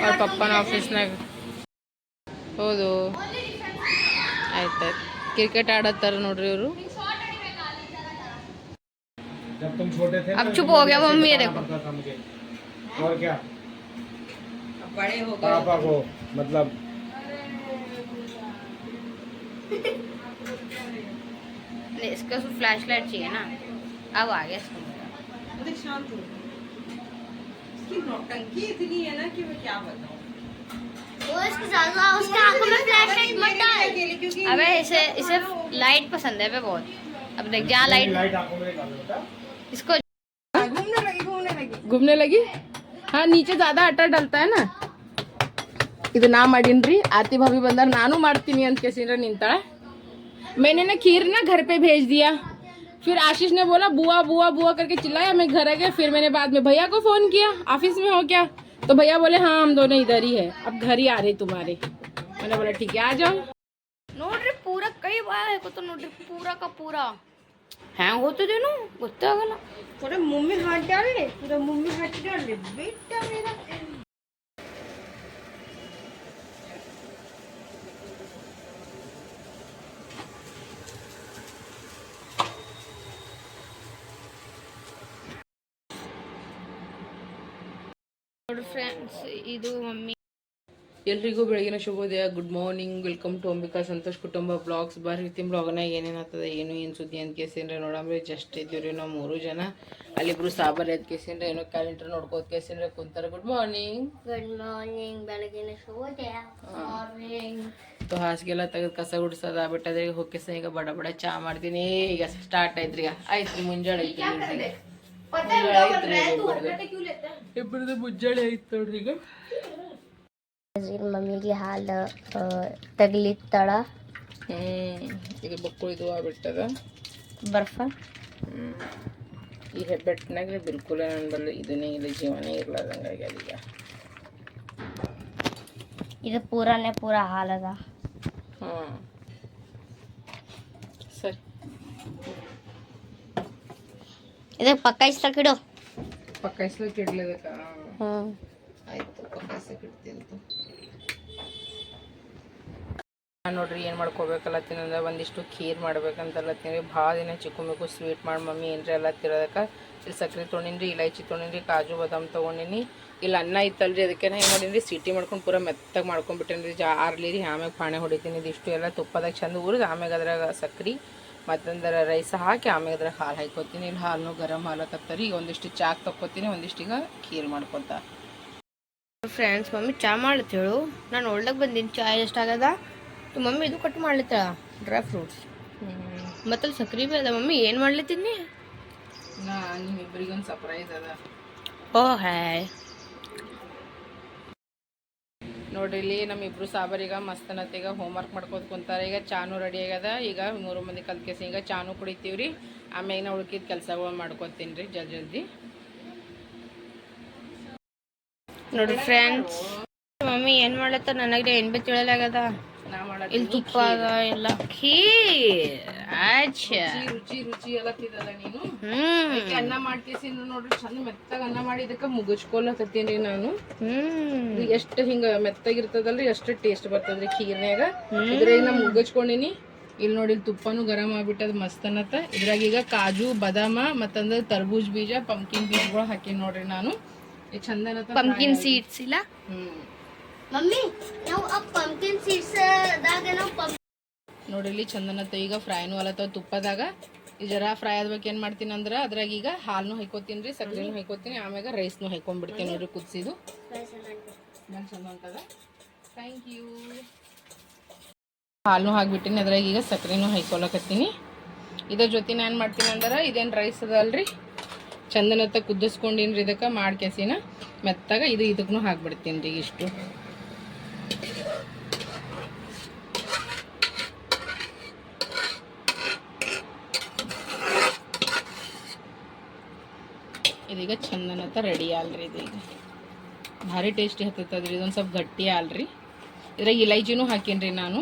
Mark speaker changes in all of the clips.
Speaker 1: ಅವ್ರ ಪಪ್ಪನ ಆಫೀಸ್ನಾಗ ಹೌದು ಆಯ್ತಾಯ್ತು ಕ್ರಿಕೆಟ್ ಆಡತ್ತಾರ ನೋಡ್ರಿ ಇವರು
Speaker 2: जब तुम छोटे थे
Speaker 1: अब
Speaker 2: ना,
Speaker 1: चुप
Speaker 2: तो
Speaker 1: हो गया,
Speaker 2: मुझे
Speaker 1: मम्मी ये
Speaker 2: कैसे
Speaker 1: देखो।
Speaker 2: करना पड़ता था मुझे। और क्या
Speaker 3: बड़े हो
Speaker 2: पापा को मतलब
Speaker 1: नहीं, इसका फ्लैश लाइट चाहिए ना अब आ गया इसको
Speaker 3: गए शांत हो उसकी नौटंकी इतनी है ना कि मैं क्या बताऊँ? तो
Speaker 1: अबे इसे इसे लाइट पसंद है बहुत। अब देख जहाँ लाइट इसको हाँ,
Speaker 3: घूमने लगी घूमने लगी।
Speaker 1: घूमने लगी? हाँ नीचे ज़्यादा अटा डलता है ना। ಇದು ನಾ ಮಾಡೀನ್ರಿ ಆತಿ ಭಾಭಿ ಬಂದಾರ ನಾನು ಮಾಡ್ತೀನಿ ಅಂತ मैंने ना खीर ना घर पे भेज दिया। फिर आशीष ने बोला बुआ बुआ बुआ करके चिल्लाया मैं घर आ गया। फिर मैंने बाद में भैया को फ़ोन किया ऑफ़िस में हो क्या? तो भैया बोले हाँ हम दोनों इधर ही है। अब घर ही आ रहे तुम्हारे। मैंने बोला ठीक है आ जाओ। नोट रे पूरा कई बार है को तो नोट रे पूरा का
Speaker 3: पूरा। है वो तो देनो गुस्सा गला थोड़े मुँह में हाथ डाल ले पूरा मुँह में हाथ डाल ले बेटा मेरा।
Speaker 1: ನೋಡಿ ಫ್ರೆಂಡ್ಸ್ ಇದು ಮಮ್ಮಿ. ಎಲ್ರಿಗೂ ಬೆಳಗಿನ ಶುಭೋದಯ good morning welcome to Ambika Santosh ಕುಟುಂಬ ಬ್ಲಾಗ್ಸ್ ಬರ್ ತಿಮ್ ಬ್ಲಾಗ್ನ ಏನೇನು ಆಗ್ತದೆ ಏನು ಏನು ಸುದ್ದಿ ಅಂತ ಕೇಸಿನ್ರೆ ನೋಡಂಬ್ರಿ ಜಸ್ಟ್ ಇದ್ದೀವ್ರಿ ನಾವು ಮೂರು ಜನ. ಅಲ್ಲಿಬ್ರು ಸಾಬರ್ ಎದ್ ಕೇಸಿನ್ರೆ ಏನೋ ಕ್ಯಾಲೆಂಡರ್ ನೋಡ್ಕೋತ ಕೇಸಿನ್ರೆ ಕುಂತಾರ. ಗುಡ್ ಮಾರ್ನಿಂಗ್
Speaker 4: ಗುಡ್ ಮಾರ್ನಿಂಗ್ ಬೆಳಗಿನ ಶುಭೋದಯ
Speaker 1: ಸೊ ಹಾಸಿಗೆಲ್ಲ ತೆಗೆದು ಕಸ ಗುಡಿಸೋದು ಆಗ್ಬಿಟ್ಟದ್ರೆ ಹೋಗಿ ಈಗ ಬಡ ಬಡ ಚಾ ಮಾಡ್ತೀನಿ. ಈಗ ಸ್ಟಾರ್ಟ್ ಆಯ್ತ್ರಿ ಈಗ ಮುಂಜಾನೆ ಮುಂಜಾಳೆ ಇಬ್ರದ್ದು ಮುಂಜಾಳೆ ಐತ್ ನೋಡ್ರಿ ಈಗ.
Speaker 4: ಮಮ್ಮಿಗೆ ಹಾಲು ತಗಲಿತ್ತಳ.
Speaker 1: ಹ್ಮ್ ಈಗ ಬಕ್ಕುಳು ಇದು ಆಗ್ಬಿಟ್ಟದ.
Speaker 4: ಬರ್ಫ.
Speaker 1: ಈ ಹೆಬ್ಬೆಟ್ಟಿನಾಗ ಬಿಲ್ಕುಲ ಬಂದು ಬಲ್ಲಿ ಇದನ್ನೇ ಇಲ್ಲ ಜೀವನೇ ಇರ್ಲಾರ್ದಂಗೆ ಅದೀಗ
Speaker 4: ಇದು ಪೂರಾನೇ ಪೂರ ಹಾಲದ.
Speaker 1: ಹಾಂ
Speaker 4: ಇದಕ್ಕೆ ಪಕ್ಕ ಪಕ್ಕ
Speaker 1: ಪಕ್ಕಾಯಿಸ್ಲಿಕ್ಕೆ ಇಡ್ಲೇಬೇಕಾ?
Speaker 4: ಹಾ
Speaker 1: ಆಯ್ತು ಪಕ್ಕಾಯಿಸ್ಲಿಕ್ಕೆ ಇಡ್ತೀನಿ ನಾನು ನೋಡ್ರಿ ಏನು ಮಾಡ್ಕೋಬೇಕಲ್ಲ ಅಂದ್ರೆ ಒಂದಿಷ್ಟು ಖೀರ್ ಮಾಡ್ಬೇಕಂತಲ್ಲತ್ತೀನಿ ಭಾಳ ದಿನ ಚಿಕ್ಕು ಮಿಕ್ಕು ಸ್ವೀಟ್ ಮಾಡಿ ಮಮ್ಮಿ ಏನ್ರಿ ಎಲ್ಲ ತಿರೋದಕ್ಕೆ ಇಲ್ಲಿ ಸಕ್ಕರೆ ತೊಗೊಂಡಿನ್ರಿ ಇಲೈಚಿ ತೊಗೊಂಡಿನಿ ಕಾಜು ಬಾದಾಮ್ ತೊಗೊಂಡಿನಿ. ಇಲ್ಲಿ ಅನ್ನ ಇತ್ತಲ್ರಿ ಅದಕ್ಕೆ ಏನು ಮಾಡೀನಿ ಸಿಟಿ ಮಾಡ್ಕೊಂಡು ಪೂರ ಮೆತ್ತಾಗಿ ಮಾಡ್ಕೊಂಡ್ಬಿಟ್ಟೇನಿ ರೀ ಜಾರ್ಲಿ ರೀ ಆಮ್ಯಾಗ ಪಾಣೆ ಹೊಡಿತೀನಿ. ಇದಿಷ್ಟು ಎಲ್ಲ ತುಪ್ಪದಾಗ ಚಂದ ಉರಿದು ಆಮ್ಯಾಗ ಅದ್ರಾಗ ಸಕ್ರೆ. ಮತ್ತೊಂದರ ರೈಸ್ ಹಾಕಿ ಆಮೇಲೆ ಅದ್ರಾಗ ಹಾಲು ಹಾಕೋತೀನಿ ಇಲ್ಲಿ ಹಾಲು ಗರಂ ಹಾಲು ಹಾಕತ್ತರಿ ಈಗ ಒಂದಿಷ್ಟು ಚಾಕ್ ತಕ್ಕೋತೀನಿ ಒಂದಿಷ್ಟು ಈಗ ಖೀರ್ ಮಾಡ್ಕೊತ ಫ್ರೆಂಡ್ಸ್ ಮಮ್ಮಿ ಚಾ ಮಾಡ್ತೇಳು? ನಾನು ಒಳ್ಳೆಗೆ ಬಂದೀನಿ. ಚಾ ಎಷ್ಟಾಗದ ಮಮ್ಮಿ ಇದು ಕಟ್ ಮಾಡ್ಲಿತ್ತಾಳ ಡ್ರೈ ಫ್ರೂಟ್ಸ್ ಮತ್ತೆ ಸಕ್ರಿ ಬಿ ಅದ. ಮಮ್ಮಿ ಏನು ಮಾಡ್ಲಿತ್ತೀನಿ ನಾ ನಿಮ್ಮಿಬ್ಬರಿಗೊಂದು ಸರ್ಪ್ರೈಸ್ ಅದ. ಓ ಹಾಯ್ ನೋಡ್ರಿ, ಇಲ್ಲಿ ನಮ್ಮಿಬ್ರು ಮಸ್ತನತೆಗ ಮಸ್ತನತ್ತೀಗ ಹೋಮ್ವರ್ಕ್ ಮಾಡ್ಕೋತ ಕುಂತಾರೆ. ಈಗ ಚಾನು ರೆಡಿ ಆಗ್ಯದ. ಈಗ ಮೂರು ಮಂದಿ ಕಲ್ತ್ಕೇಸಿ, ಈಗ ಚಾನು ಕುಡಿತೀವಿ ರೀ ಆಮೇಲೆ ನಾ ಉಳ್ಕಿದ ಕೆಲಸಗಳು ಮಾಡ್ಕೊತೀನಿ ರೀ ಜಲ್ದಿ. ಜಲ್ದಿ ನೋಡ್ರಿ ಫ್ರೆಂಡ್ಸ್ ಮಮ್ಮಿ ಏನ್ ಮಾಡ್ಲತ್ತ ನನಗೆ ಏನ್ ಬಿ ಇಲ್ಲಿ ತುಪ್ಪ ಎಲ್ಲ ಅಚ್ಚಾ ರುಚಿ ರುಚಿ ಎಲ್ಲ ತಿದಲ್ಲ ನೀನು? ಹ್ಮ್. ಅನ್ನ ಮಾಡ್ತೀಸಿ ನೋಡ್ರಿ ಚಂದ ಮೆತ್ತಗ ಅನ್ನ ಮಾಡಿ ಇದಕ್ಕೆ ಮುಗಿಸ್ಕೊಲತ್ತೀನಿ ನಾನು. ಹ್ಮ್. ಎಷ್ಟು ಹಿಂಗ ಮೆತ್ತಗಿರ್ತದಲ್ರಿ ಎಷ್ಟು ಟೇಸ್ಟ್ ಬರ್ತದ್ರಿ ಖೀರ್ನ್ಯಾಗ. ಇದ್ರಾಗ ನಾ ಮುಗಿಸ್ಕೊಂಡಿನಿ ಇಲ್ಲಿ ನೋಡಿ ಇಲ್ಲಿ ತುಪ್ಪನು ಗರಂ ಆಗ್ಬಿಟ್ಟದ ಮಸ್ತ್ ಅನ್ನತ್ತ. ಇದ್ರಾಗ ಈಗ ಕಾಜು ಬಾದಾಮ ಮತ್ತಂದ್ರೆ ತರ್ಬೂಜ್ ಬೀಜ ಪಂಪ್ಕಿನ್ ಬೀಜಗಳು ಹಾಕಿ ನೋಡ್ರಿ ನಾನು. ಈ ಚಂದ ಪಂಕಿನ್ ಸೀಡ್ಸ್ ಇಲ್ಲ? ಹ್ಮ್.
Speaker 4: ಮಮ್ಮಿ ನಾವು ಆ ಪಂಪ್ಕಿನ್ ಸೀಡ್ಸ್ ದಾಗ ನಾವು ಪಂಪ್
Speaker 1: ನೋಡಿ ಇಲ್ಲಿ ಚಂದನತ್ತ ಈಗ ಫ್ರೈನು ಅಲತ್ತವ ತುಪ್ಪದಾಗ. ಈ ಜರ ಫ್ರೈ ಆದ್ಬೇಕು ಏನು ಮಾಡ್ತೀನಿ ಅಂದ್ರೆ ಅದ್ರಾಗ ಈಗ ಹಾಲ್ನು ಹೈಕೋತೀನಿ ರೀ ಸಕ್ಕರೆನೂ ಹೈಕೋತೀನಿ ಆಮ್ಯಾಗ ರೈಸ್ನು ಹೈಕೊಂಡ್ಬಿಡ್ತೀನಿ ನೋಡ್ರಿ ಕುದಿಸಿದು. ಚಂದ ಥ್ಯಾಂಕ್ ಯು ಹಾಲ್ನು ಹಾಕ್ಬಿಟ್ಟಿನಿ ಅದ್ರಾಗ ಈಗ ಸಕ್ಕರೆನೂ ಹೈಕೊಳಕತ್ತೀನಿ ಇದ್ರ ಜೊತೆ ಏನು ಮಾಡ್ತೀನಿ ಅಂದ್ರೆ ಇದೇನು ರೈಸ್ ಅದ ಅಲ್ರಿ? ಚಂದನತ್ತ ಕುದಿಸ್ಕೊಂಡಿನ್ರಿ ಇದಕ್ಕೆ ಮಾಡ್ಕೆಸಿನ ಮೆತ್ತಾಗ ಇದು ಇದಕ್ಕೂ ಹಾಕ್ಬಿಡ್ತೀನಿ ರೀ ಇಷ್ಟು. ಇದೀಗ ಚಂದನತ ರೆಡಿ ಆಲ್ರಿ ಇದೀಗ ಭಾರಿ ಟೇಸ್ಟಿ ಹತ್ತದ್ರಿ ಇದೊಂದು ಸ್ವಲ್ಪ ಗಟ್ಟಿ ಆಲ್ರಿ ಇದ್ರಾಗ ಇಲೈಚಿನೂ ಹಾಕೀನಿ ನಾನು.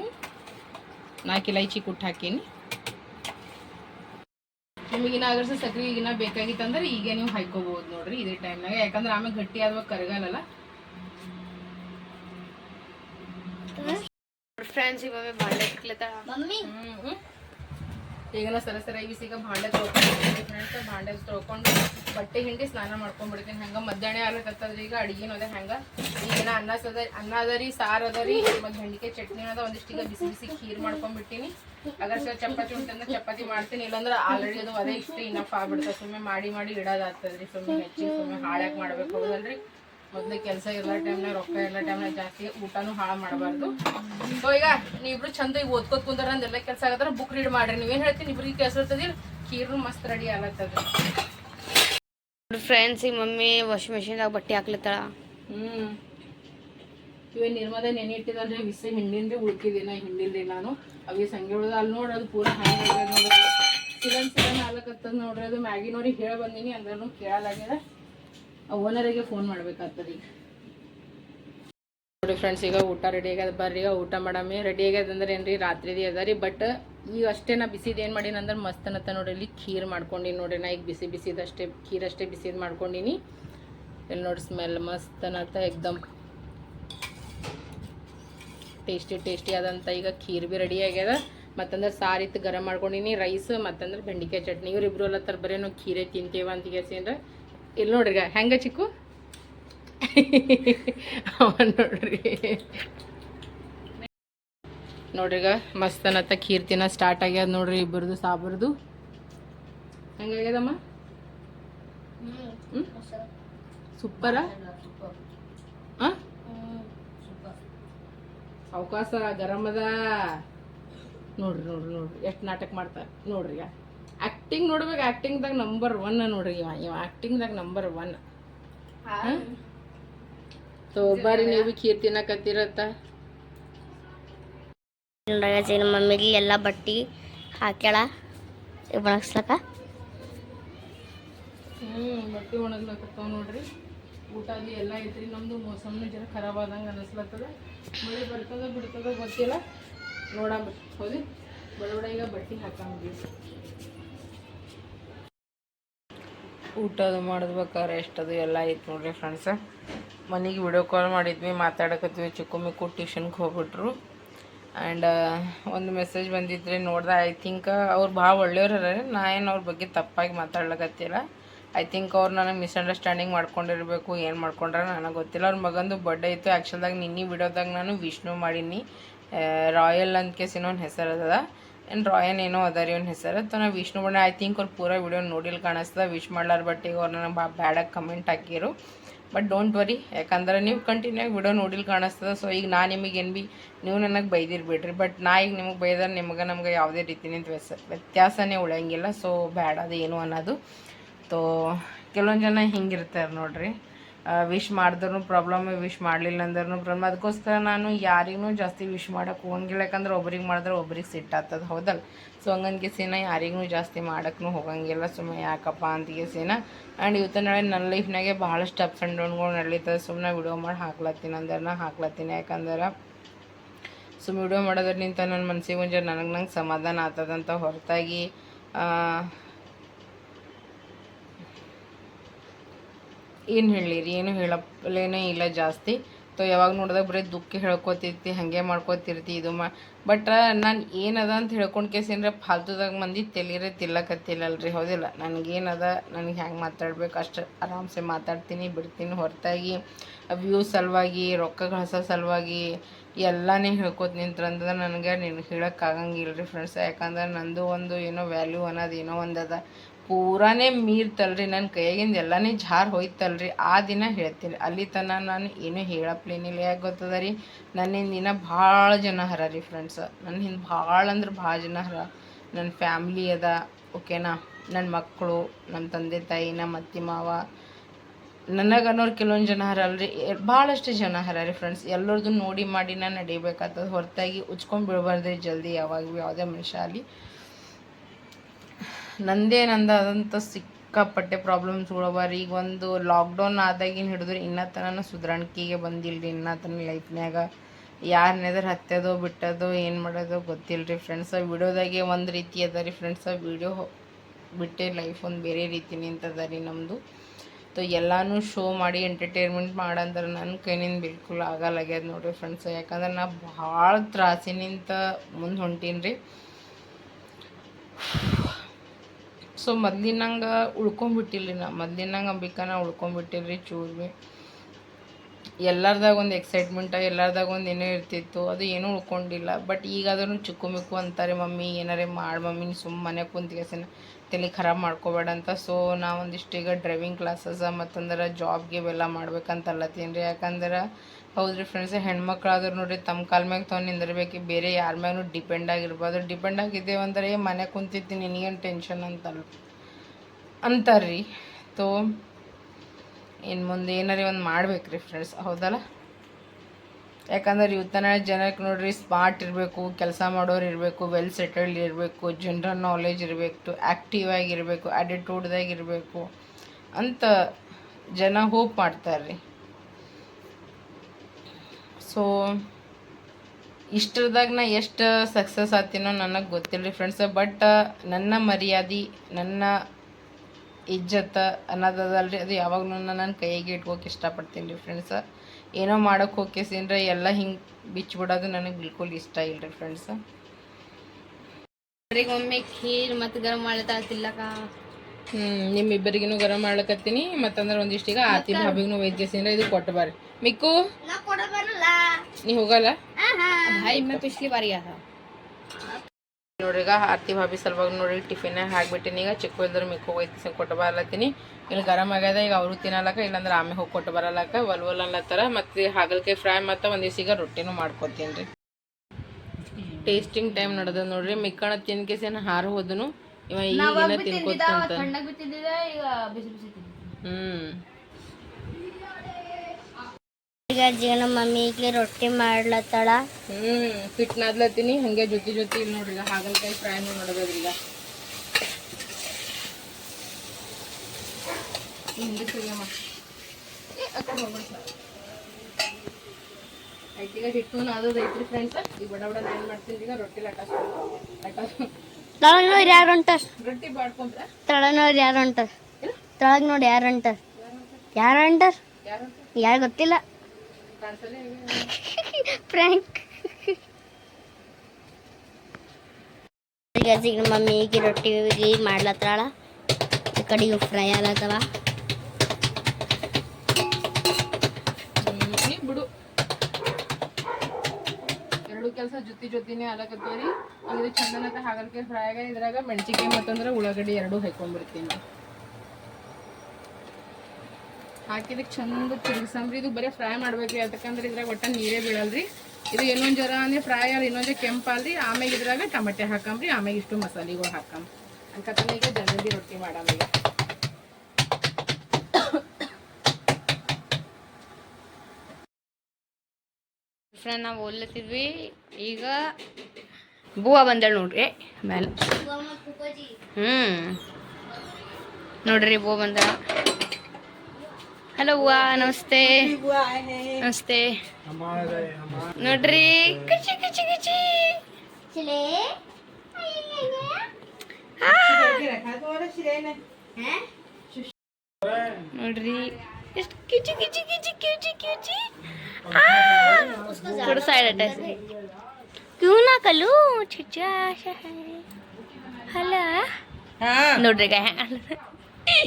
Speaker 1: ನಾಲ್ಕು ಇಲೈಚಿ ಕುಟ್ಟು ಹಾಕೀನಿ. ನಿಮಗಿನ ಅದ್ರ ಸಹ ಸಕ್ರೆ ಈಗಿನ ಬೇಕಾಗಿತ್ತಂದ್ರೆ ಈಗ ನೀವು ಹಾಕೋಬಹುದು ನೋಡ್ರಿ ಇದೇ ಟೈಮ್ನಾಗ ಯಾಕಂದ್ರೆ ಆಮೇಲೆ ಗಟ್ಟಿ ಆದ್ವಾಗ ಕರಗಲ್ಲ
Speaker 5: ಫ್ರೆಂಡ್ಸ್ ಇವಾಗ
Speaker 1: ಬಾಳೆ ಈಗನ ಸರ ಸರಿಯಾಗಿ ಬಿಸಿಗ ಭಾಂಡೆ ತೊಳ್ಕೊಂಡು ಫ್ರೆಂಡ್ಸ್ ಭಾಂಡೆ ತೊಳ್ಕೊಂಡು ಬಟ್ಟೆ ಹಿಂಡಿ ಸ್ನಾನ ಮಾಡ್ಕೊಂಡ್ಬಿಡ್ತೀನಿ. ಹಂಗೆ ಮಧ್ಯಾಹ್ನ ಆಗ್ಲತ್ತದ್ರಿ ಈಗ? ಅಡುಗೆನೂ ಅದೇ ಹಂಗೆ? ಈಗಿನ ಅನ್ನ ಸದ ಅನ್ನ ಅದ ರೀ ಸಾರು ಅದ ರೀ ಮತ್ತು ಬೆಂಡಿಕೆ ಚಟ್ನಿ ಅದ ಒಂದಿಷ್ಟು ಈಗ ಬಿಸಿ ಬಿಸಿ ಖೀರ್ ಮಾಡ್ಕೊಂಡ್ಬಿಟ್ಟಿನಿ ಅದ್ರ ಸರ್ ಚಪಾತಿ ಉಂಟಂದ್ರೆ ಚಪಾತಿ ಮಾಡ್ತೀನಿ. ಇಲ್ಲಾಂದ್ರೆ ಆಲ್ರೆಡಿ ಅದು ಅದೇ ಇಷ್ಟು ಇನ್ನಪ್ಪ ಆಗ್ಬಿಡ್ತದೆ. ಸುಮ್ಮನೆ ಮಾಡಿ ಮಾಡಿ ಇಡೋದಾಗ್ತದ್ರಿ. ಸುಮ್ಮನೆ ಹೆಚ್ಚಿಗೆ ಸುಮ್ಮನೆ ಹಾಳ್ಯಾಕೆ ಮಾಡ್ಬೇಕು. ಹೌದಲ್ರಿ? ಮೊದಲು ಕೆಲಸ ಟೈಮ್ ಟೈಮ್ನಾಗ ರೊಕ್ಕ ಇರೋ ಟೈಮ್ನಾಗ ಜಾಸ್ತಿ ಊಟನೂ ಹಾಳು ಮಾಡಬಾರ್ದು. ಸೊ ಈಗ ನೀವಿಬ್ರು ಚಂದ ಈಗ ಓದ್ಕೋತ ಕುಂತಾರ ಅಂದೆಲ್ಲ ಕೆಲಸ ಆಗತ್ತಾರ ಬುಕ್ ರೀಡ್ ಮಾಡ್ರಿ. ನೀವೇನು ಹೇಳ್ತೀನಿ ಇಬ್ರಿಗೆ ಕೆಲಸ ಇರ್ತದಿಲ್ಲ ಕೀರ್ನು ಮಸ್ತ್ ರೆಡಿ ಆಗತ್ತದ
Speaker 5: ಫ್ರೆಂಡ್ಸ್ ಈ ಮಮ್ಮಿ ವಾಷಿಂಗ್ ಮೆಷಿನ್ದಾಗ ಬಟ್ಟೆ ಹಾಕ್ಲತ್ತಾಳ.
Speaker 1: ಹ್ಞೂ ಇವೇ ನಿರ್ಮದ ನೆನೆ ಇಟ್ಟಿದ್ರೆ ಬಿಸಿ ಹಿಂಡಿನ ಭೀ ಉಳ್ಕಿದ್ದೀನಿ ಹಿಂಡಿಲ್ರಿ ನಾನು. ಅವಿ ಸಂಗೆ ಉಳ್ದ ಅಲ್ಲಿ ನೋಡಿ ಅದು ಪೂರ ಹಂಗೆ ನೋಡ್ರಿ ಸಿಲನ್ ಸಿಲನ್ ಆಗ್ಲಕತ್ತದ ನೋಡ್ರಿ ಅದು. ಮ್ಯಾಗಿ ನೋಡಿ ಹೇಳಿ ಬಂದೀನಿ ಅಂದ್ರೂ ಕೇಳಲಾಗ್ಯದ. ಓನರಿಗೆ ಫೋನ್ ಮಾಡ್ಬೇಕಾಗ್ತದೆ ಈಗ. ನೋಡಿ ಫ್ರೆಂಡ್ಸ್ ಈಗ ಊಟ ರೆಡಿ ಆಗ್ಯದ ಬರ್ರಿ, ಈಗ ಊಟ ಮಾಡಮಿ. ರೆಡಿ ಆಗ್ಯದ ಅಂದ್ರೆ ಏನ್ರಿ? ರಾತ್ರಿ ಅದ ರೀ ಬಟ್ ಈಗ ಅಷ್ಟೇ ನಾ ಬಿಸಿದು ಏನು ಮಾಡೀನಿ ಅಂದ್ರೆ ಮಸ್ತ್ ಅನ್ನತ್ತ ನೋಡ್ರಿ ಇಲ್ಲಿ ಖೀರ್ ಮಾಡ್ಕೊಂಡಿನಿ ನೋಡಿ ನಾ. ಈಗ ಬಿಸಿ ಬಿಸಿದು ಅಷ್ಟೇ, ಖೀರ್ ಅಷ್ಟೇ ಬಿಸಿದು ಮಾಡ್ಕೊಂಡಿನಿ. ಇಲ್ಲಿ ನೋಡಿ ಸ್ಮೆಲ್ ಮಸ್ತ್ ಅನ್ನತ್ತ ಎಕ್ದಮ್. ಟೇಸ್ಟಿ ಟೇಸ್ಟಿ ಆದಂಥ ಈಗ ಖೀರ್ ಬಿ ರೆಡಿ ಆಗ್ಯದ. ಮತ್ತಂದ್ರೆ ಸಾರು ಇತ್ತು ಗರಂ ಮಾಡ್ಕೊಂಡಿನಿ ರೈಸ್ ಮತ್ತಂದ್ರೆ ಬೆಂಡಿಕಾಯಿ ಚಟ್ನಿ. ಇವ್ರಿಬ್ರು ಅಲ್ಲತ್ತಾರ ಬರೀ ನಾವು ಖೀರೇ ತಿಂತೇವ ಅಂತ ಕೇಸಿಂದ್ರೆ ಇಲ್ಲಿ ನೋಡ್ರಿ ಹೆಂಗ ಚಿಕ್ಕು? ನೋಡ್ರಿ. ನೋಡ್ರಿಗ ಮಸ್ತ್ ಅನ್ನತ್ತ ಖೀರ್ ತಿನ್ನ ಸ್ಟಾರ್ಟ್ ಆಗ್ಯದ ನೋಡ್ರಿ ಇಬ್ಬರದು, ಸಾಬ್ರದು. ಹೆಂಗಾಗ್ಯದಮ್ಮ ಸೂಪರ? ಅವಕಾಶ ಗರಮದ. ನೋಡ್ರಿ ನೋಡ್ರಿ ನೋಡ್ರಿ. ಎಷ್ಟು ನಾಟಕ ಮಾಡ್ತಾರೆ? ನೋಡ್ರಿ ಆ್ಯಕ್ಟಿಂಗ್ ನೋಡ್ಬೇಕು ಆ್ಯಕ್ಟಿಂಗ್ದಾಗ ನಂಬರ್ ಒನ್ ನೋಡ್ರಿ ಇವ ಇವ ಆ್ಯಕ್ಟಿಂಗ್ದಾಗ ನಂಬರ್ ಒನ್ ಸೊ ಬರ್ರಿ ನೀವು ಖೀರ್ ತಿನ್ನಕತ್ತಿರತ್ತ
Speaker 4: ನೋಡ್ರಿ ನಮ್ಮ ಮಮ್ಮಿಗೆ ಎಲ್ಲ ಬಟ್ಟಿ ಹಾಕ್ಯಾಳ. ಒಣಗ್ಸ್ಲಕ
Speaker 1: ಹ್ಞೂ ಬಟ್ಟೆ ಒಣಗ್ಲಕತ್ತಾವ ನೋಡ್ರಿ. ಊಟ ಅದು ಎಲ್ಲ ಐತ್ರಿ ನಮ್ದು ಮೋಸಮ್ನು ಜರ ಖರಾಬ್ ಆದಂಗೆ ಅನಿಸ್ಲತ್ತದ. ಮಳೆ ಬರ್ತದ ಬಿಡ್ತದ ಗೊತ್ತಿಲ್ಲ. ನೋಡಂಬ ಹೌದು ಬಡ ಈಗ ಬಟ್ಟೆ ಹಾಕಂಬ್ರಿ ಊಟ ಅದು ಮಾಡಿದ್ಬೇಕಾರೆ ಎಷ್ಟದು ಎಲ್ಲ ಐತೆ ನೋಡ್ರಿ ಫ್ರೆಂಡ್ಸ ಮನೆಗೆ ವಿಡಿಯೋ ಕಾಲ್ ಮಾಡಿದ್ವಿ ಮಾತಾಡಕತ್ವಿ ಚಿಕ್ಕು ಮಿಕ್ಕು ಟ್ಯೂಷನ್ಗೆ ಹೋಗ್ಬಿಟ್ರು. ಆ್ಯಂಡ್ ಒಂದು ಮೆಸೇಜ್ ಬಂದಿದ್ರೆ ನೋಡ್ದೆ ಐ ಥಿಂಕ್ ಅವ್ರು ಭಾಳ ಒಳ್ಳೆಯವ್ರ ನಾ ಏನು ಅವ್ರ ಬಗ್ಗೆ ತಪ್ಪಾಗಿ ಮಾತಾಡ್ಲಕತ್ತಿಲ್ಲ. ಐ ಥಿಂಕ್ ಅವ್ರು ನನಗೆ ಮಿಸ್ಅಂಡರ್ಸ್ಟ್ಯಾಂಡಿಂಗ್ ಮಾಡ್ಕೊಂಡಿರಬೇಕು. ಏನು ಮಾಡ್ಕೊಂಡ್ರೆ ನನಗೆ ಗೊತ್ತಿಲ್ಲ. ಅವ್ರ ಮಗಂದು ಬರ್ಡೇ ಇತ್ತು. ಆ್ಯಕ್ಚುಲ್ದಾಗ ನಿನ್ನೆ ವಿಡಿಯೋದಾಗ ನಾನು ವಿಷ್ಣು ಮಾಡೀನಿ. ರಾಯಲ್ ಅಂತ ಕೇಸಿನ ಇನ್ನೊಂದು ಹೆಸರು ಅದ. ಏನು ರಾಯನ್ ಏನೋ ಅದ ರೀ ಅವ್ನ ಹೆಸರು? ತೊ ನಾ ವಿಷ್ಣು ಬಣ್ಣ ಐ ಥಿಂಕ್ ಅವ್ರು ಪೂರಾ ವಿಡಿಯೋ ನೋಡಿಲ್ಲ ಕಾಣಿಸ್ತದ ವಿಶ್ ಮಾಡ್ಲಾರ ಬಟ್ ಈಗ ಅವ್ರು ನನಗೆ ಬಾ ಬ್ಯಾಡಾಗಿ ಕಮೆಂಟ್ ಹಾಕಿರು. ಬಟ್ ಡೋಂಟ್ ವರಿ ಯಾಕಂದ್ರೆ ನೀವು ಕಂಟಿನ್ಯೂ ಆಗಿ ವಿಡಿಯೋ ನೋಡಿಲ್ಲ ಕಾಣಿಸ್ತದ ಸೊ ಈಗ ನಾ ನಿಮಗೆ ಏನು ಭೀ ನೀವು ನನಗೆ ಬೈದಿರ್ಬಿಡ್ರಿ ಬಟ್ ನಾ ಈಗ ನಿಮಗೆ ಬೈದ್ರೆ ನಿಮಗೆ ನಮ್ಗೆ ಯಾವುದೇ ರೀತಿನಿಂದ ವ್ಯಸ ವ್ಯತ್ಯಾಸನೇ ಉಳಿಯಂಗಿಲ್ಲ ಸೊ ಬ್ಯಾಡ ಅದು ಏನು ಅನ್ನೋದು. ತೋ ಕೆಲವೊಂದು ಜನ ಹಿಂಗಿರ್ತಾರೆ ನೋಡ್ರಿ. ವಿಶ್ ಮಾಡಿದ್ರು ಪ್ರಾಬ್ಲಮ್ ವಿಶ್ ಮಾಡಲಿಲ್ಲ ಅಂದ್ರೂ ಪ್ರಾಬ್ಲಮ್ ಅದಕ್ಕೋಸ್ಕರ ನಾನು ಯಾರಿಗೂ ಜಾಸ್ತಿ ವಿಶ್ ಮಾಡೋಕೆ ಹೋಗಂಗಿಲ್ಲ. ಯಾಕಂದ್ರೆ ಒಬ್ರಿಗೆ ಮಾಡಿದ್ರೆ ಒಬ್ರಿಗೆ ಸಿಟ್ಟಾಗ್ತದೆ ಹೌದಲ್ಲ? ಸೊ ಹಂಗನ್ಗೆಸಿನ ಯಾರಿಗೂ ಜಾಸ್ತಿ ಮಾಡೋಕ್ಕೂ ಹೋಗಂಗಿಲ್ಲ. ಸುಮ್ಮನೆ ಯಾಕಪ್ಪ ಅಂತ ಕೇಸಿನ ಆ್ಯಂಡ್ ಇವತ್ತು ನಾಳೆ ನನ್ನ ಲೈಫ್ನಾಗೆ ಭಾಳಷ್ಟು ಅಪ್ಸ್ ಆ್ಯಂಡ್ ಡೌನ್ಗಳು ನಡೀತದೆ ಸುಮ್ಮನೆ ವಿಡಿಯೋ ಮಾಡಿ ಹಾಕ್ಲತ್ತೀನಿ ಅಂದ್ರೆ ನಾ ಹಾಕ್ಲತ್ತೀನಿ. ಯಾಕಂದ್ರೆ ಸುಮ್ಮನೆ ವಿಡಿಯೋ ಮಾಡೋದ್ರಿಂದ ನನ್ನ ಮನಸ್ಸಿಗೆ ಒಂದು ನನಗೆ ನಂಗೆ ಸಮಾಧಾನ ಆಗ್ತದಂತ ಹೊರತಾಗಿ ಏನು ಹೇಳಿರಿ ಏನು ಹೇಳಲೇನೇ ಇಲ್ಲ ಜಾಸ್ತಿ. ತೊ ಯಾವಾಗ ನೋಡಿದಾಗ ಬರೀ ದುಃಖ ಹೇಳ್ಕೊತಿರ್ತಿ, ಹಾಗೆ ಮಾಡ್ಕೊತಿರ್ತಿ ಇದು ಮಾ, ಬಟ್ ನಾನು ಏನದ ಅಂತ ಹೇಳ್ಕೊಂಡು ಕೇಸೇನ್ರ ಫಾಲ್ತುದಾಗ ಮಂದಿ ತೆಲೀರೆ ತಿಲ್ಲಕತ್ತಿಲ್ಲಲ್ರಿ, ಹೌದಿಲ್ಲ. ನನಗೇನದ, ನನಗೆ ಹೆಂಗೆ ಮಾತಾಡ್ಬೇಕು ಅಷ್ಟು ಆರಾಮ್ಸೆ ಮಾತಾಡ್ತೀನಿ, ಬಿಡ್ತೀನಿ ಹೊರತಾಗಿ. ವ್ಯೂ ಸಲುವಾಗಿ ರೊಕ್ಕ ಗಳಿಸೋ ಸಲುವಾಗಿ ಎಲ್ಲನೇ ಹೇಳ್ಕೊತ ನಿಂತ್ರಂದ್ರೆ ನನಗೆ ನಿನಗೆ ಹೇಳೋಕ್ಕಾಗಂಗಿಲ್ಲ ರೀ ಫ್ರೆಂಡ್ಸ್. ಯಾಕಂದ್ರೆ ನಂದು ಒಂದು ಏನೋ ವ್ಯಾಲ್ಯೂ ಅನ್ನೋದು ಏನೋ ಒಂದದ ಪೂರಾನೇ ಮೀರ್ತಲ್ರಿ ನನ್ನ ಕೈಯಾಗಿಂದ ಎಲ್ಲನೇ ಜಾರ್ ಹೋಯ್ತಲ್ರಿ. ಆ ದಿನ ಹೇಳ್ತೀನಿ, ಅಲ್ಲಿ ತನಕ ನಾನು ಏನೂ ಹೇಳಪ್ಲೇನಿಲ್ಲ ಯಾಕೆ ಗೊತ್ತದ ರೀ? ನನ್ನಿಂದ ದಿನ ಭಾಳ ಜನ ಹರ ರೀ ಫ್ರೆಂಡ್ಸ್ ನನ್ನ ಹಿಂದೆ ಭಾಳ ಅಂದ್ರೆ ಭಾಳ ಜನ ಹರ. ನನ್ನ ಫ್ಯಾಮ್ಲಿ ಅದ ಓಕೆನಾ ನನ್ನ ಮಕ್ಕಳು ನನ್ನ ತಂದೆ ತಾಯಿ ನಮ್ಮ ಅತ್ತಿ ಮಾವ. ನನಗೆ ಅನ್ನೋರು ಕೆಲವೊಂದು ಜನ ಹರಲ್ರಿ ಭಾಳಷ್ಟು ಜನ ಹರ ರೀ ಫ್ರೆಂಡ್ಸ್ ಎಲ್ಲರದ್ದು ನೋಡಿ ಮಾಡಿ ನಾನು ನಡಿಬೇಕಾಗ್ತದೆ ಹೊರತಾಗಿ ಉಚ್ಕೊಂಡು ಬಿಡಬಾರ್ದ್ರಿ ಜಲ್ದಿ ಯಾವಾಗ ಯಾವುದೇ ಮನುಷ್ಯ ಆಗಲಿ. ನಂದೇ ನಂದಾದಂಥ ಸಿಕ್ಕಾಪಟ್ಟೆ ಪ್ರಾಬ್ಲಮ್ಸ್ಗಳವ ಈಗ ಒಂದು ಲಾಕ್ಡೌನ್ ಆದಾಗಿನ ಹಿಡಿದ್ರೆ ಇನ್ನೂ ತನಕ ಸುಧಾರಣಿಕೆಗೆ ಬಂದಿಲ್ಲ ರೀ. ಇನ್ನೂ ತನ ಲೈಫ್ನ್ಯಾಗ ಯಾರನ್ನೆದ್ರ ಹತ್ತೋದೋ ಬಿಟ್ಟದೋ, ಏನು ಮಾಡೋದೋ ಗೊತ್ತಿಲ್ಲ ರೀ ಫ್ರೆಂಡ್ಸ ವಿಡಿಯೋದಾಗೆ ಒಂದು ರೀತಿ ಅದ ರೀ ಫ್ರೆಂಡ್ಸ ವಿಡಿಯೋ ಬಿಟ್ಟೆ ಲೈಫ್ ಒಂದು ಬೇರೆ ರೀತಿ ನಿಂತದ ರೀ ನಮ್ಮದು ಸೊ ಎಲ್ಲನೂ ಶೋ ಮಾಡಿ ಎಂಟರ್ಟೈನ್ಮೆಂಟ್ ಮಾಡಂದ್ರೆ ನನ್ನ ಕೈನಿಂದ ಬಿಲ್ಕುಲ್ ಆಗಲ್ಲಾಗ್ಯದ ನೋಡಿರಿ ಫ್ರೆಂಡ್ಸ್ ಯಾಕಂದ್ರೆ ನಾ ಭಾಳ ತ್ರಾಸಿನಿಂದ ಮುಂದೆ ಹೊಂಟೀನಿ ರೀ ಸೊ ಮೊದ್ಲಿನಂಗೆ ಉಳ್ಕೊಂಬಿಟ್ಟಿಲ್ಲ ನಾ. ಮೊದ್ಲಿನಂಗೆ ಅಂಬಿಕಾನ ಉಳ್ಕೊಂಬಿಟ್ಟಿಲ್ಲ ರೀ ಚೂರು ಭೀ ಎಲ್ಲರದಾಗ ಒಂದು ಎಕ್ಸೈಟ್ಮೆಂಟ ಎಲ್ಲರದಾಗ ಒಂದು ಏನೋ ಇರ್ತಿತ್ತು, ಅದು ಏನೂ ಉಳ್ಕೊಂಡಿಲ್ಲ. ಬಟ್ ಈಗ ಅದನ್ನು ಚಿಕ್ಕು ಮಿಕ್ಕು ಅಂತಾರೆ, ಮಮ್ಮಿ, ಏನಾರೇ ಮಾಡಿ, ಮಮ್ಮಿ ಸುಮ್ಮ ಸುಮ್ಮನೆ ಮನೆ ಕುಂತ್ಗೆಸಿನ ತಲೆ ಖರಾಬ್ ಮಾಡ್ಕೋಬೇಡ ಅಂತ. ಸೊ ನಾ ಒಂದಿಷ್ಟು ಈಗ ಡ್ರೈವಿಂಗ್ ಕ್ಲಾಸಸ್ ಮತ್ತಂದ್ರೆ ಜಾಬ್ಗೆ ಇವೆಲ್ಲ ಮಾಡ್ಬೇಕಂತ ಅಲ್ಲತ್ತೀನಿ ರೀ ಯಾಕಂದ್ರೆ ಹೌದ್ರಿ ಫ್ರೆಂಡ್ಸ್ ಹೆಣ್ಮಕ್ಳಾದ್ರೆ ನೋಡ್ರಿ ತಮ್ಮ ಕಾಲ ಮ್ಯಾಗ ತೊಗೊಂಡು ನಿಂದಿರ್ಬೇಕು, ಬೇರೆ ಯಾರ ಮ್ಯಾಗೂ ಡಿಪೆಂಡ್ ಆಗಿರ್ಬೋದು ಡಿಪೆಂಡ್ ಆಗಿದ್ದೇವಂದ್ರೆ ಏ ಮನೆ ಕುಂತಿದ್ದೀನಿ, ನಿನಗೇನು ಟೆನ್ಷನ್ ಅಂತಲ್ಲ ಅಂತಾರ್ರಿ. ತೋ ಇನ್ನು ಮುಂದೆ ಏನಾರೇ ಒಂದು ಮಾಡ್ಬೇಕು ರೀ ಫ್ರೆಂಡ್ಸ್ ಹೌದಲ್ಲ? ಯಾಕಂದ್ರೆ ಇವತ್ತನ ಜನಕ್ಕೆ ನೋಡ್ರಿ ಸ್ಮಾರ್ಟ್ ಇರಬೇಕು, ಕೆಲಸ ಮಾಡೋರು ಇರಬೇಕು ವೆಲ್ ಸೆಟಲ್ಡ್ ಇರಬೇಕು ಜನರಲ್ ನಾಲೆಜ್ ಇರಬೇಕು ಆ್ಯಕ್ಟಿವ್ ಆಗಿರಬೇಕು ಆ್ಯಟಿಟ್ಯೂಡ್ದಾಗಿರಬೇಕು ಅಂತ ಜನ ಹೋಪ್ ಮಾಡ್ತಾರೆ ಸೊ ಇಷ್ಟರದಾಗ ನಾ ಎಷ್ಟು ಸಕ್ಸಸ್ ಆತೀನೋ ನನಗೆ ಗೊತ್ತಿಲ್ಲ ಫ್ರೆಂಡ್ಸ್ ಬಟ್ ನನ್ನ ಮರ್ಯಾದೆ, ನನ್ನ ಇಜ್ಜತ್ತ ರೀ ಅದು ಯಾವಾಗಲೂ ನನ್ನ ಕೈಯಾಗೆ ಇಟ್ಕೋಕೆ ಇಷ್ಟಪಡ್ತೀನಿ ರೀ ಫ್ರೆಂಡ್ಸ್ ಏನೋ ಮಾಡೋಕೆ ಹೋಗ್ಕೇಸಿನ್ರೆ ಎಲ್ಲ ಹಿಂಗೆ ಬಿಚ್ಚಿಬಿಡೋದು ನನಗೆ ಬಿಲ್ಕುಲ್ ಇಷ್ಟ ಇಲ್ಲ ರೀ ಫ್ರೆಂಡ್ಸ
Speaker 5: ಒಮ್ಮೆ ಖೀರ್ ಮತ್ತು ಗರಂ ಮಾಡ್ತಾ ತಿಲ್ಲಕ
Speaker 1: ಹ್ಞೂ ನಿಮ್ಮಿಬ್ಬರಿಗೂ ಗರಂ ಮಾಡ್ಲಕತ್ತೀನಿ. ಮತ್ತಂದ್ರೆ ಒಂದಿಷ್ಟೀಗ ಆತಿ ಭಾಬಿಗೂ ವೈದ್ಯಸಿಂದ್ರ ಇದು ಕೊಟ್ಟು ಬಾರಿ. ಮಿಕ್ಕು
Speaker 4: ನೀ
Speaker 1: ಹೋಗಲ್ಲ?
Speaker 5: ಪಿಸ್ಲಿ ಬಾರಿ ಅದ
Speaker 1: ನೋಡ್ರಿ ಈಗ ಆರ್ತಿ ಭಾಬಿ ಸಲುವಾಗಿ ನೋಡ್ರಿ ಟಿಫಿನ್ ಹಾಕ್ಬಿಟ್ಟಿನಿ. ಈಗ ಚಿಕ್ಕ ಇಲ್ದ್ರೆ ಮಿಕ್ಕು ವೈದ್ಯಸ ಕೊಟ್ಟು ಬರಲತ್ತೀನಿ. ಇಲ್ಲಿ ಗರಂ ಆಗ್ಯದ ಈಗ ಅವರು ತಿನ್ನಲಕ್ಕ ಇಲ್ಲಾಂದ್ರೆ ಆಮೇಲೆ ಹೋಗಿ ಕೊಟ್ಟು ಬರಲಕ್ಕ ಒಲ್ ಒಲ್ ಅನ್ಲತ್ತಾರ. ಮತ್ತು ಹಾಗಲ್ಕಾಯಿ ಫ್ರೈ ಮತ್ತು ಒಂದಿವ್ಸೀಗ ರೊಟ್ಟಿನೂ ಮಾಡ್ಕೊತೀನಿ ರೀ. ಟೇಸ್ಟಿಂಗ್ ಟೈಮ್ ನಡೆದ ನೋಡ್ರಿ. ಮಿಕ್ಕಣ ತಿನ್ಕೇಸಿನ ಹಾರು ಹೋದನು.
Speaker 5: ಈಗ ಬಿಸಿ ಬಿಸಿ
Speaker 1: ಹ್ಮ್.
Speaker 4: ಈಗ ಮಮ್ಮಿ ಈಗಲೇ ರೊಟ್ಟಿ ಮಾಡ್ಲತ್ತಾಳ.
Speaker 1: ಹ್ಮ್ ಫಿಟ್ನಾದ್ಲತ್ತೀನಿ ಹಂಗೆ ಜೊತೆ ಜೊತೆ ಇಲ್ಲಿ ನೋಡ್ರಿ ಹಾಗಲಕಾಯಿ ಫ್ರೈ ಮಾಡಬೇಕ್ರೀಗ ಐತಿ ಈಗ. ಹಿಟ್ಟು ನಾದೋದು ಐತ್ರಿ ಫ್ರೆಂಡ್ಸ್ ಈಗ ಬಡ ಬಡ ಏನು ಮಾಡ್ತೀನಿ ಈಗ? ರೊಟ್ಟಿ ಲಟಾಸ್ ಲಟಾಸ್
Speaker 4: ತಳಗ್ ನೋಡಿ ಯಾರು ಹೊಂಟಾರ? ತಳಗ್ ನೋಡಿ ಯಾರು ಹೊಂಟಾರ? ತಳಗ್ ನೋಡಿ ಯಾರು ಹೊಂಟಾರ? ಯಾರು ಹೊಂಟಾರ?
Speaker 1: ಯಾರು
Speaker 4: ಗೊತ್ತಿಲ್ಲ. ಫ್ರ್ಯಾಂಕ್ ಈಗ ನಮ್ಮ ಮಮ್ಮಿಗೆ ರೊಟ್ಟಿ ಮಾಡ್ಲತ್ತಾಳ ಈ ಕಡೆಗೆ ಫ್ರೈ ಆಗ್ಲತ್ತವ
Speaker 1: ಕೆಲಸ ಜೊತೆ ಜೊತೆನೇ ಆಗಕತ್ತವ್ರಿ ಈಗ ಇದು ಚಂದನತ್ತ ಹಾಗಲ್ಕಾಯಿ ಫ್ರೈ ಆಗ ಇದ್ರಾಗ ಮೆಣಸಿನ್ಕಾಯಿ ಮತ್ತಂದ್ರೆ ಉಳ್ಳಾಗಡ್ಡಿ ಎರಡು ಹಾಕೊಂಡ್ಬಿಡ್ತೀನಿ. ಹಾಕಿದಕ್ಕೆ ಚಂದ ತಿರುಗಿಸಂಬ್ರಿ ಇದು ಬರೀ ಫ್ರೈ ಮಾಡ್ಬೇಕ್ರಿ ಯಾಕಂದ್ರೆ ಇದ್ರಾಗ ಒಟ್ಟ ನೀರೇ ಬೀಳಲ್ರಿ. ಇದು ಇನ್ನೊಂದು ಜರ ಅಂದ್ರೆ ಫ್ರೈ ಆಗಲಿ ಇನ್ನೊಂದು ಕೆಂಪಲ್ರಿ ಆಮೇಲೆ ಇದ್ರಾಗ ಟಮಟೆ ಹಾಕಂಬ್ರಿ. ಆಮೇಲೆ ಇಷ್ಟು ಮಸಾಲೆಗಳು ಹಾಕಂ ಅನ್ಕತನ ಈಗ ಜಲ್ದಿ ರೊಟ್ಟಿ ಮಾಡಮ್
Speaker 5: ಫ್ರೆಂಡ್ ನಾವು ಓದ್ಲತ್ತಿದ್ವಿ. ಈಗ ಬೂವ ಬಂದೇಳು ನೋಡ್ರಿ ಮೇಲೆ ಹ್ಞೂ ನೋಡ್ರಿ ಬೂ ಬಂದ ಹಲೋ ಹೂವ ನಮಸ್ತೆ. ನಮಸ್ತೆ. ನೋಡ್ರಿ ಕಿಚಿ ಕಿಚಿ ಕಿಚಿ ನೋಡ್ರಿ ಎಷ್ಟು ಕಿಚಿ ಕಿಚಿ ಕಿಚಿ ಕಿಚಿ ಕಿಚಿ थोड़ा साइड अटैच क्यों ना कलू छिचा ಹಲೋ
Speaker 3: हाँ
Speaker 5: ನೋಡ್ರಿ ಗಾಯ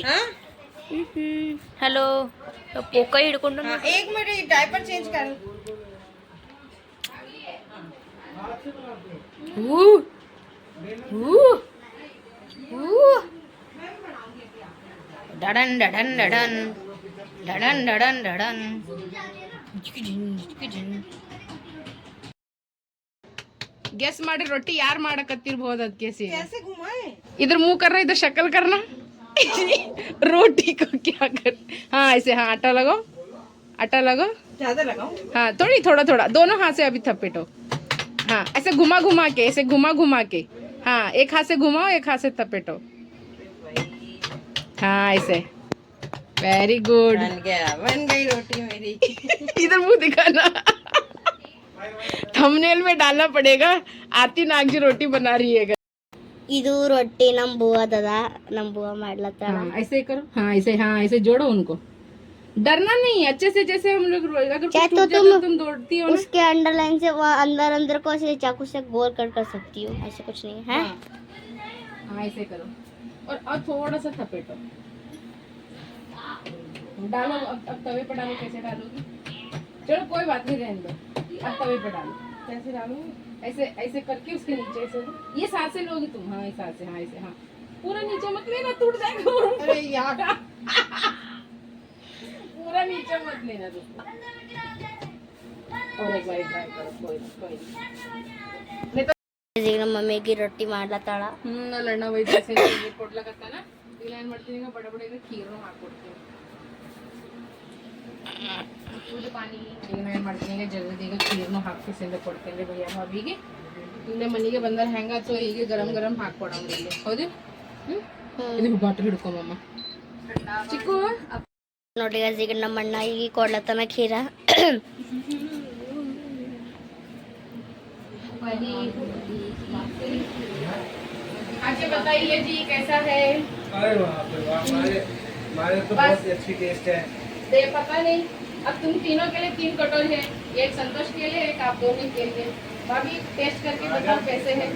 Speaker 3: हाँ
Speaker 5: ಹಲೋ ಪೋಕ ಹಿಡ್ಕೊಂಡು
Speaker 3: हाँ एक मिनट ये डायपर चेंज कर
Speaker 5: ಊ ಊ ಊ ಡಡನ್ ಡಡನ್ ಡಡನ್ ಡಡನ್ ಡಡನ್ ಡಡನ್ ಜಿಕಿಜಿನ್ ಜಿಕಿಜಿನ್
Speaker 1: ಗೆಸ್ ಮಾಡಿ ರೊಟ್ಟಿ ಯಾರು ಮಾಡಕತ್ತಿರ್ಬೋದು ಅದ್ ಕೇಸಿ
Speaker 3: कैसे घुमाए
Speaker 1: इधर मुंह करना इधर शक्ल करना रोटी को क्या कर हाँ ऐसे हाँ आटा लगाओ आटा लगाओ
Speaker 3: ज्यादा लगाऊं
Speaker 1: हाँ थोड़ी थोड़ा थोड़ा दोनों हाथ से अभी थपेटो हाँ ऐसे घुमा घुमा के ऐसे घुमा घुमा के हाँ एक हाथ से घुमाओ एक हाथ से थपेटो हाँ ऐसे वेरी गुड
Speaker 3: बन गया बन गई रोटी मेरी
Speaker 1: इधर मुंह दिखाना थंबनेल में डालना पड़ेगा आती नाग जी रोटी बना रही है
Speaker 4: ಇದು ರೊಟ್ಟಿ ನಮ್ ಬುವದದ ನಮ್ ಬುವ ಮಾಡ್ಲತ್ತಾಳ
Speaker 1: हाँ, ऐसे ही करो हाँ ऐसे हाँ ऐसे जोड़ो उनको डरना नहीं अच्छे से जैसे हम लोग रो- अगर कुछ
Speaker 4: चाहे
Speaker 1: टूट
Speaker 4: तो
Speaker 1: जाए तो
Speaker 4: तुम
Speaker 1: तुम दौड़ती हो ना
Speaker 4: उसके अंडर लाइन से वो अंदर अंदर को ऐसे चाकू से गोल कट कर सकती हूँ ऐसे कुछ नहीं है
Speaker 1: हाँ हाँ ऐसे करो और और थोड़ा सा थपेटो डालो अब अब तवे पर डालो कैसे डालोगी चलो कोई बात नहीं रहने दो अब तवे पर डालो कैसे डालोगे ऐसे ऐसे करके उसके नीचे ऐसे दो। ये सांस से लोगी तुम हाँ इस हाथ से हाँ ऐसे हाँ पूरा नीचे मत लेना टूट जाएगा अरे यार पूरा नीचे मत लेना तुम और एक बार ट्राई करो कोई नहीं कोई नहीं
Speaker 4: ಈಗ ನಮ್ಮ ಮಮ್ಮಿಗೆ ರೊಟ್ಟಿ ಮಾಡ್ಲತ್ತಾಳ
Speaker 1: ಹ್ಮ್ ಅಲ್ಲಣ್ಣ ವೈದ್ಯಸಿ ನೀರು ಕೊಡ್ಲಕತ್ತಾನ ಇಲ್ಲ ಏನ್ ಮಾಡ್ತೀನಿ ಈಗ ಬಡ ಬಡ ಖೀರ್ನು ಹಾಕ್ಕೊಡ್ತೀನಿ ಇದು ಪಾನಿ ಈಗ ನಾ ಏನ್ ಮಾಡ್ತೀನಿ ಈಗ ಜಲ್ದಿ ಈಗ ಖೀರ್ನು ಹಾಕಿ ಸಿಂದ ಕೊಡ್ತೀನಿ ರೀ ಭಯ್ಯ ಭಾಬಿಗೆ ಇಲ್ಲೇ ಮನೆಗೆ ಬಂದ್ರೆ ಹೆಂಗಾತು ಈಗ ಗರಂ ಗರಂ ಹಾಕ್ಕೊಡೋಣ ಇಲ್ಲಿ ಹೌದು ಹ್ಮ್ ಇದು ಬಾಟ್ಲ್ ಹಿಡ್ಕೊಂಬಮ್ಮ ಚಿಕ್ಕು
Speaker 4: ನೋಡಿ guys, ಈಗ ನಮ್ಮ ಅಣ್ಣ ಈಗ ಕೊಡ್ಲತ್ತಾನ ಖೀರ
Speaker 1: आगे बताइए जी कैसा है
Speaker 2: अरे बाप रे बाप हमारे हमारे तो
Speaker 1: बस।
Speaker 2: बहुत ही अच्छी टेस्ट है
Speaker 1: दे पता नहीं। अब तुम तीनों के लिए तीन कटोरी है एक संतोष के लिए एक आप दोनों के लिए। भाभी टेस्ट करके बताओ कैसे है।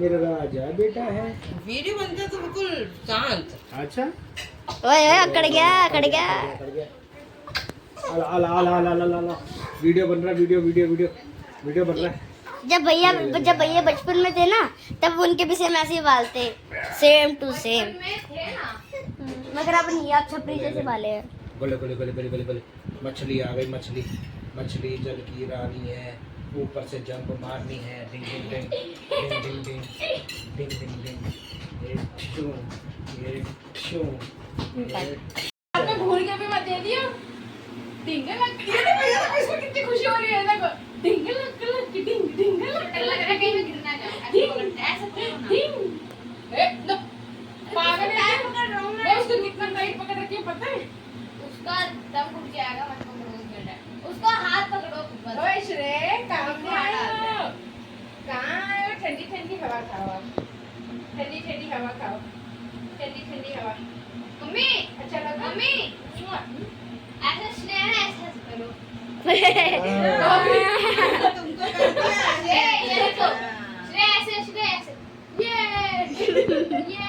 Speaker 2: मेरा राजा बेटा है।
Speaker 3: वीडियो बनता तो बिल्कुल शांत।
Speaker 2: अच्छा?
Speaker 4: ओए अकड़ गया
Speaker 2: अकड़ गया। अला अला अला अला वीडियो बन रहा वीडियो वीडियो वीडियो। वीडियो बन रहा है।
Speaker 4: जब भैया जब भैया बचपन में थे ना तब उनके भी सेम ऐसे ही बालते सेम टू सेम मगर अब नहीं आप छपरी जैसे बाले हैं।
Speaker 2: गोले गोले गोले गोले गोले गोले। मछली आ गई मछली। मछली जल की रानी है। ऊपर से जंप मारनी है। डिंग डिंग डिंग डिंग डिंग डिंग। डिंग डिंग डिंग। एक शू एक शू
Speaker 1: आपने भूल के भी मत दे दिया। टिंगल लग ये देखो ये देखो इसको कितनी खुशी हो रही है देखो टिंगल लग लग टिंग टिंगल लग लग रहा है कहीं मैं गिरना जाऊँ ऐसा टिंग ए लो पागल है पकड़ रहा हूँ मैं उसको कितना टाइट पकड़ रखी है पता है
Speaker 5: उसका दम घुट जाएगा मत पकड़ो उसका हाथ पकड़ो बस।
Speaker 1: ओए श्रेय काम में आए हो कहाँ आए हो ठंडी ठंडी हवा खाओ आप। ठंडी ठंडी हवा खाओ ठंडी ठंडी हवा
Speaker 5: मम्मी
Speaker 1: अच्छा लगा
Speaker 5: मम्मी ऐसे स्नेह है ऐसे करो
Speaker 3: तुमको कर दिया
Speaker 5: श्रेय, ये देखो श्रेय ऐसे श्रेय ऐसे ये ये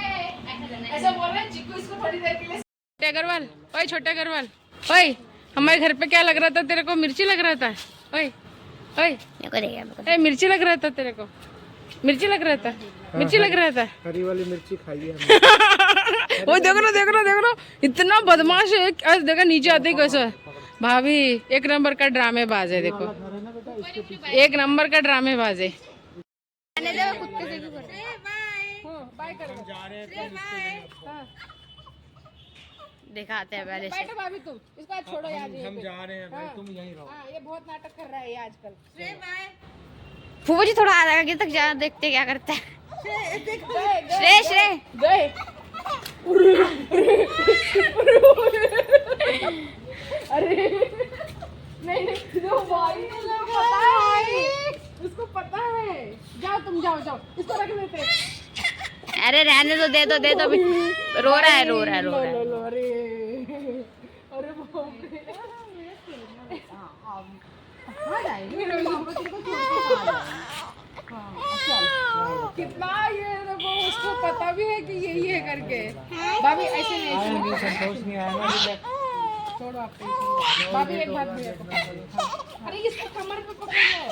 Speaker 5: ऐसा करना है
Speaker 1: ऐसा बोल रहे हैं चिक्कू इसको थोड़ी देर के लिए छोटे अग्रवाल ओए छोटे अग्रवाल ओए हमारे घर पे क्या लग रहा था तेरे को? मिर्ची लग रहा था? ओए ओए। ए मिर्ची लग रहा था तेरे को? मिर्ची लग रहा था? मिर्ची लग रहा था?
Speaker 2: हरी वाली मिर्ची खाइए हमने।
Speaker 1: वो देखो ना देखो ना देखो ना इतना बदमाश है। देखो नीचे आते ही कैसा भाभी एक नंबर का ड्रामेबाज है देखो। एक नंबर का ड्रामेबाज है।
Speaker 4: दिखाते हैं पहले से।
Speaker 1: बैठो भाभी तुम इसको आज छोड़ो यार
Speaker 2: हम जा रहे हैं भाई तुम यहीं रहो।
Speaker 1: हाँ ये बहुत नाटक कर रहा है ये आजकल।
Speaker 4: फूफा जी थोड़ा आगे तक जा देखते क्या करते हैं। श्रेय श्रेय
Speaker 1: गए। अरे नहीं नहीं जो भाई। पता है उसको पता है। जाओ तुम जाओ जाओ। इसको रख देते
Speaker 4: अरे रहने दो दे दो दे दो रो रहा है रो रहा है रो रहा है
Speaker 1: लो, लो, अरे अरे बाप रे हाँ, जाएँगे। मेरे बाप रे, तेरे को छोड़ के कहाँ जाएँगे? हाँ, चल। कितना ये देखो उसको पता भी है कि यही है करके भाभी ऐसे नहीं
Speaker 2: आएंगे संतोष नहीं आएगा अभी तक
Speaker 1: छोड़ो आप टेंशन भाभी एक बात भैया को पकड़ लो, हाँ। अरे इसको कमर पे पकड़ लो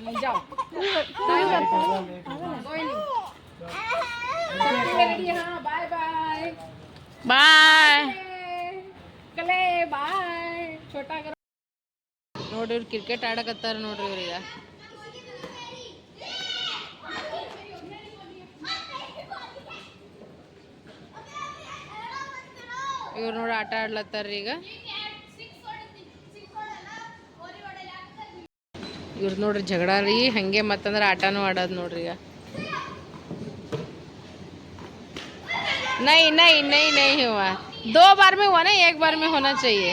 Speaker 1: नहीं जाओ कोई नहीं सबके लिए ready है, हाँ बाय बाय
Speaker 4: बाय
Speaker 1: ಕಲೆ ಬಾಯ್ ಛೋಟಾ ನೋಡ್ರಿ ಇವ್ರು ಕ್ರಿಕೆಟ್ ಆಡಕತ್ತಾರ ನೋಡ್ರಿ ಇವ್ರೀಗ ಇವ್ರು ನೋಡಿ ಆಟ ಆಡ್ಲತ್ತಾರ ಈಗ ಇವ್ರು ನೋಡ್ರಿ ಜಗಳ ರೀ ಹಂಗೆ ಮತ್ತಂದ್ರೆ ಆಟನೂ ಆಡೋದು ನೋಡ್ರಿ ಈಗ नहीं नहीं नहीं नहीं हुआ दो बार में हुआ ना एक बार में होना चाहिए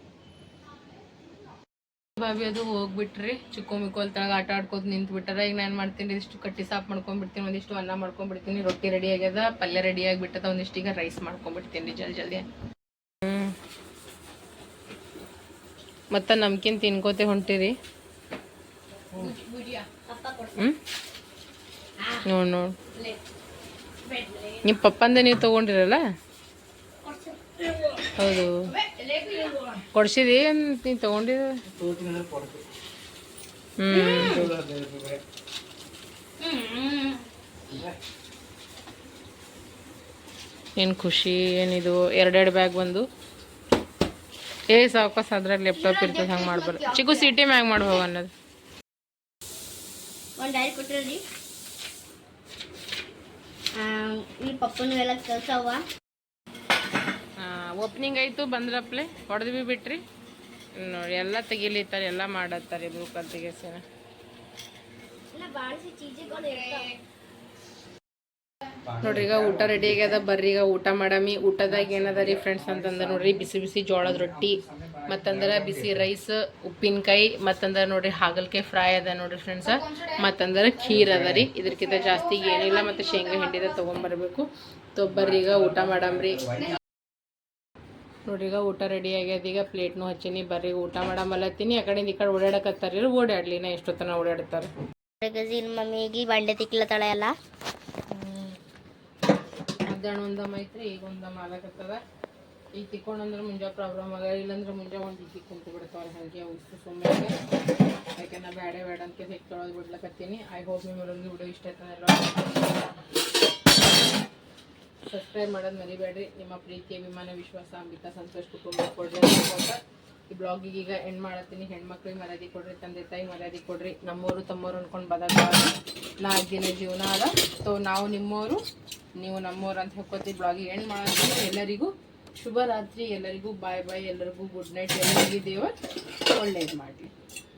Speaker 1: ಬಾಬಿ ಅದು ಹೋಗ್ಬಿಟ್ರಿ. ಚಿಕ್ಕು ಮಿಕ್ಕೋಲ್ತಾಗ ಆಟ ಆಡ್ಕೋತ ನಿಂತು ಬಿಟ್ಟಾರ ಈಗ ನಾನು ಮಾಡ್ತೀನಿ ಇಷ್ಟು ಕಟ್ಟಿ ಸಾಪ್ ಮಾಡ್ಕೊಂಡ್ಬಿಡ್ತೀನಿ ಒಂದಿಷ್ಟು ಅನ್ನ ಮಾಡ್ಕೊಂಡ್ಬಿಡ್ತೀನಿ ರೊಟ್ಟಿ ರೆಡಿ ಆಗ್ಯದ, ಪಲ್ಯ ರೆಡಿ ಆಗಿಬಿಟ್ಟದ, ಒಂದಿಷ್ಟು ಈಗ ರೈಸ್ ಮಾಡ್ಕೊಂಡ್ಬಿಡ್ತೀನಿ ಜಲ್ದಿ ಜಲ್ದಿ. ಹ್ಞೂ ಮತ್ತು ನಮ್ಕಿನ್ ತಿನ್ಕೋತೆ ಹೊಂಟಿರಿ? ಹ್ಞೂ ನೋಡ್, ನೋಡು. ನಿಮ್ಮ ಪಪ್ಪಂದ ನೀವು ತಗೊಂಡಿರಲ್ಲ? ಹೌದು. ಕೊಡ್ಸಿದಿ? ನೀನು ತಗೊಂಡಿದ ಏನು ಖುಷಿ ಏನಿದು ಎರಡೆರಡು ಬ್ಯಾಗ್ ಬಂದು. ಏ, ಸಾವಕಾಸ ಅದ್ರಾಗ ಲ್ಯಾಪ್ಟಾಪ್ ಇರ್ತದೆ, ಹಂಗೆ ಮಾಡ್ಬಾರ್ದು ಚಿಕ್ಕು ಸಿಟಿ ಮ್ಯಾಗ ಮಾಡಿ ಅನ್ನೋದು.
Speaker 4: ಈ ಪಪ್ಪನೂ ಎಲ್ಲ ಕಳ್ಸವ್ವ
Speaker 1: ಓಪನಿಂಗ್ ಆಯಿತು ಬಂದ್ರಪ್ಲೆ. ಹೊಡೆದ್ವಿ ಬಿಟ್ರಿ. ನೋಡಿ ಎಲ್ಲ ತೆಗಿಲಿತ್ತಾರೆ ಎಲ್ಲ ಮಾಡತ್ತಾರೆ ಇಬ್ರು ಕಲ್ತಿಗೆ ಸೇನ ನೋಡ್ರಿ ಈಗ ಊಟ ರೆಡಿ ಆಗ್ಯದ ಬರ್ರಿ ಈಗ ಊಟ ಮಾಡಮಿ. ಊಟದಾಗ ಏನದ ರೀ ಫ್ರೆಂಡ್ಸ್ ಅಂತಂದ್ರೆ ನೋಡ್ರಿ ಬಿಸಿ ಬಿಸಿ ಜೋಳದ ರೊಟ್ಟಿ ಮತ್ತಂದ್ರೆ ಬಿಸಿ ರೈಸ್ ಉಪ್ಪಿನಕಾಯಿ ಮತ್ತಂದ್ರೆ ನೋಡ್ರಿ ಹಾಗಲ್ಕಾಯಿ ಫ್ರೈ ಅದ ನೋಡ್ರಿ ಫ್ರೆಂಡ್ಸ್ ಮತ್ತಂದ್ರೆ ಖೀರ್ ಅದ ರೀ. ಇದಕ್ಕಿಂತ ಜಾಸ್ತಿ ಏನಿಲ್ಲ ಮತ್ತು ಶೇಂಗಾ ಹಿಂಡಿದ ತೊಗೊಂಬರ್ಬೇಕು. ಬರಬೇಕು ಬರ್ರಿ ಈಗ ಊಟ ಮಾಡಮ್ರಿ. ನೋಡ್ರಿ ಈಗ ಊಟ ರೆಡಿ ಆಗ್ಯದ. ಈಗ ಪ್ಲೇಟ್ನು ಹಚ್ಚೀನಿ. ಬರ್ರಿ ಊಟ ಮಾಡಮಲತ್ತೀನಿ ಆ ಕಡೆಯಿಂದ ಈ ಕಡೆ ಓಡಾಡಕತ್ತಾರ ಓಡಾಡ್ಲಿ. ನಾ ಎಷ್ಟೊತ್ತನ ಓಡಾಡ್ತಾರೆ.
Speaker 4: ಗಜೀನ್ ಮಮ್ಮಿಗೆ ಬಂಡೆ ತಿಕ್ಲತ್ತಾಳೆ ಎಲ್ಲ
Speaker 1: ಮಧ್ಯಾಹ್ನ ಒಂದಮ್ಮ ಐತ್ರಿ ಈಗ ಒಂದಮ್ಮ ಆಗಕತ್ತದ ಈಗ ತಿಕ್ಕೊಂಡಂದ್ರೆ ಮುಂಜಾ ಪ್ರಾಬ್ಲಮ್ ಆಗ ಇಲ್ಲಂದ್ರೆ ಮುಂಜಾ ಒಂದು ಇಕ್ಕಿ ಕುಂತು ಬಿಡ್ತಾವ್ರೆ. ಹಾಗೆ ಉಸ್ತು ಸುಮ್ಮನೆ ಯಾಕೆ ನಾ ಬೇಡ ಬೇಡ ಅಂತ ಹೆಚ್ಚು ತೊಳೆದು ಬಿಡ್ಲಕತ್ತೀನಿ. ಐ ಹೋಪ್ ನಿಮ್ಮಲ್ಲಿ ವಿಡಿಯೋ ಇಷ್ಟ ಆಯ್ತದಲ್ಲ ಸಬ್ಸ್ಕ್ರೈಬ್ ಮಾಡೋದು ಮರಿಬೇಡ್ರಿ. ನಿಮ್ಮ ಪ್ರೀತಿ ಅಭಿಮಾನ, ವಿಶ್ವಾಸ, ಅಂಬಿಕಾ, ಸಂತೋಷ್ ಕುಟುಂಬ ಕೊಡ್ರಿ ಈ ಬ್ಲಾಗಿಗೆ ಈಗ ಎಂಡ್ ಮಾಡತ್ತೀನಿ. ಹೆಣ್ಮಕ್ಳಿಗೆ ಮರ್ಯಾದೆ ಕೊಡ್ರಿ, ತಂದೆ ತಾಯಿ ಮರ್ಯಾದೆ ಕೊಡ್ರಿ. ನಮ್ಮವರು ತಮ್ಮೋರು ಅನ್ಕೊಂಡು ಬದಲಾಗಿ ನಾಲ್ಕು ಜೀವನ ಅದ. ಸೊ ನಾವು ನಿಮ್ಮೋರು, ನೀವು ನಮ್ಮೋರು ಅಂತ ಹೇಳ್ಕೊತೀವಿ. ಬ್ಲಾಗಿಗೆ ಹೆಣ್ಣು ಮಾಡತ್ತೀನಿ. ಎಲ್ಲರಿಗೂ ಶುಭರಾತ್ರಿ. ಎಲ್ಲರಿಗೂ ಬಾಯ್ ಬಾಯ್ ಎಲ್ಲರಿಗೂ ಗುಡ್ ನೈಟ್ ಎಲ್ಲರಿಗೂ ದೇವರು ಒಳ್ಳೇದು ಮಾಡಲಿ.